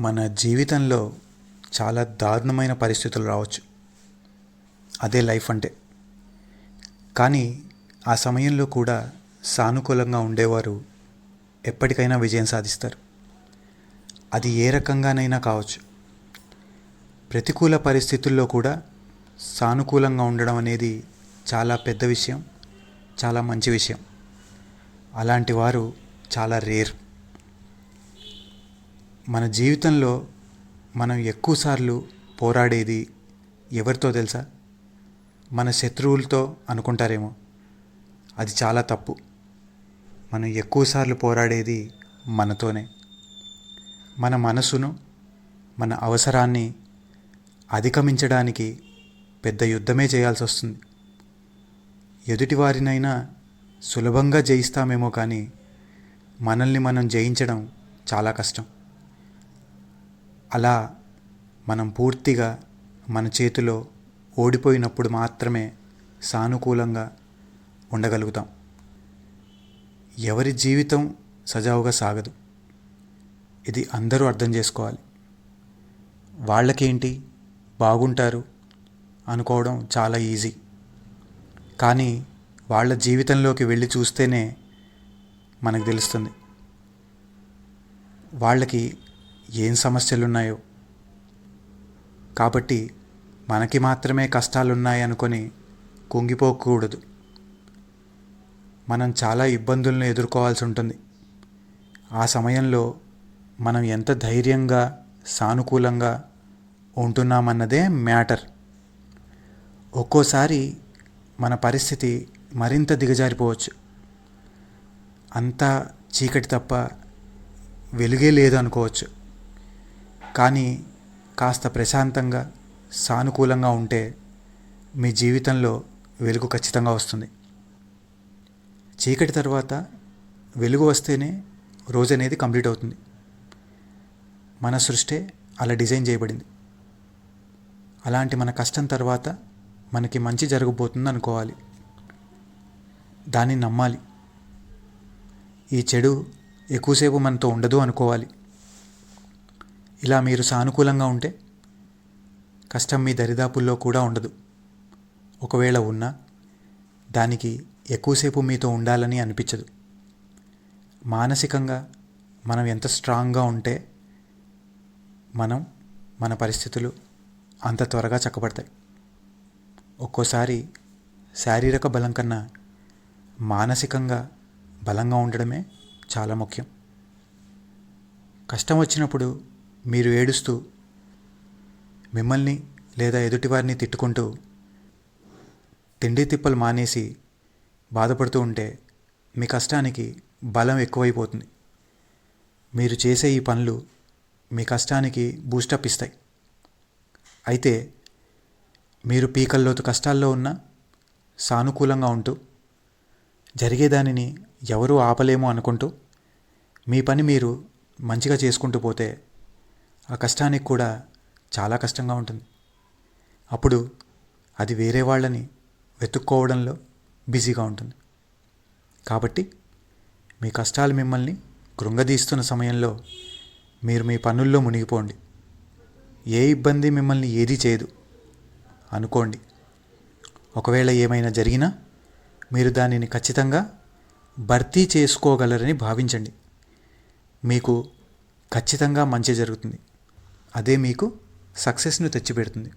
మన జీవితంలో చాలా దారుణమైన పరిస్థితులు రావచ్చు. అదే లైఫ్ అంటే. కానీ ఆ సమయంలో కూడా సానుకూలంగా ఉండేవారు ఎప్పటికైనా విజయం సాధిస్తారు. అది ఏ రకంగానైనా కావచ్చు. ప్రతికూల పరిస్థితుల్లో కూడా సానుకూలంగా ఉండడం అనేది చాలా పెద్ద విషయం చాలా మంచి విషయం. అలాంటి వారు చాలా రేర్. మన జీవితంలో మనం ఎక్కువసార్లు పోరాడేది ఎవరితో తెలుసా? మన శత్రువులతో అనుకుంటారేమో. అది చాలా తప్పు. మనం ఎక్కువసార్లు పోరాడేది మనతోనే. మన మనసును మన అవసరాన్ని అధిగమించడానికి పెద్ద యుద్ధమే చేయాల్సి వస్తుంది. ఎదుటివారినైనా సులభంగా జయిస్తామేమో కానీ మనల్ని మనం జయించడం చాలా కష్టం. అలా మనం పూర్తిగా మన చేతిలో ఓడిపోయినప్పుడు మాత్రమే సానుకూలంగా ఉండగలుగుతాం. ఎవరి జీవితం సజావుగా సాగదు. ఇది అందరూ అర్థం చేసుకోవాలి. వాళ్ళకేంటి? బాగుంటారు అనుకోవడం చాలా ఈజీ. కానీ వాళ్ళ జీవితంలోకి వెళ్ళి చూస్తేనే మనకు తెలుస్తుంది. వాళ్ళకి ఏం సమస్యలు ఉన్నాయో కాబట్టి మనకి మాత్రమే కష్టాలున్నాయి అనుకొని కుంగిపోకూడదు. మనం చాలా ఇబ్బందులను ఎదుర్కోవాల్సి ఉంటుంది. ఆ సమయంలో మనం ఎంత ధైర్యంగా సానుకూలంగా ఉంటున్నామన్నదే మ్యాటర్. ఒక్కోసారి మన పరిస్థితి మరింత దిగజారిపోవచ్చు. అంతా చీకటి తప్ప వెలుగే లేదు అనుకోవచ్చు కానీ కాస్త ప్రశాంతంగా సానుకూలంగా ఉంటే మీ జీవితంలో వెలుగు ఖచ్చితంగా వస్తుంది. చీకటి తర్వాత వెలుగు వస్తేనే రోజు అనేది కంప్లీట్ అవుతుంది. మన సృష్టే అలా డిజైన్ చేయబడింది. అలాంటి మన కష్టం తర్వాత మనకి మంచి జరగబోతుంది అనుకోవాలి. దాన్ని నమ్మాలి. ఈ చెడు ఎక్కువసేపు మనతో ఉండదు అనుకోవాలి. ఇలా మీరు సానుకూలంగా ఉంటే కష్టం మీ దరిదాపుల్లో కూడా ఉండదు. ఒకవేళ ఉన్నా దానికి ఎక్కువసేపు మీతో ఉండాలని అనిపించదు. మానసికంగా మనం ఎంత స్ట్రాంగ్గా ఉంటే మనం మన పరిస్థితులు అంత త్వరగా చక్కబడతాయి. ఒక్కోసారి శారీరక బలం కన్నా మానసికంగా బలంగా ఉండడమే చాలా ముఖ్యం. కష్టం వచ్చినప్పుడు మీరు ఏడుస్తూ మిమ్మల్ని లేదా ఎదుటివారిని తిట్టుకుంటూ తిండి తిప్పలు మానేసి బాధపడుతూ ఉంటే మీ కష్టానికి బలం ఎక్కువైపోతుంది. మీరు చేసే ఈ పనులు మీ కష్టానికి బూస్టప్ ఇస్తాయి. అయితే మీరు పీకల్లోతు కష్టాల్లో ఉన్న సానుకూలంగా ఉంటూ జరిగేదానిని ఎవరూ ఆపలేము అనుకుంటూ మీ పని మీరు మంచిగా చేసుకుంటూ పోతే ఆ కష్టానికి కూడా చాలా కష్టంగా ఉంటుంది. అప్పుడు అది వేరే వాళ్ళని వెతుక్కోవడంలో బిజీగా ఉంటుంది. కాబట్టి మీ కష్టాలు మిమ్మల్ని కృంగదీస్తున్న సమయంలో మీరు మీ పనుల్లో మునిగిపోండి. ఏ ఇబ్బంది మిమ్మల్ని ఏదీ చేయదు అనుకోండి. ఒకవేళ ఏమైనా జరిగినా మీరు దానిని ఖచ్చితంగా భర్తీ చేసుకోగలరని భావించండి. మీకు ఖచ్చితంగా మంచి జరుగుతుంది. అదే మీకు సక్సెస్ను తెచ్చిపెడుతుంది.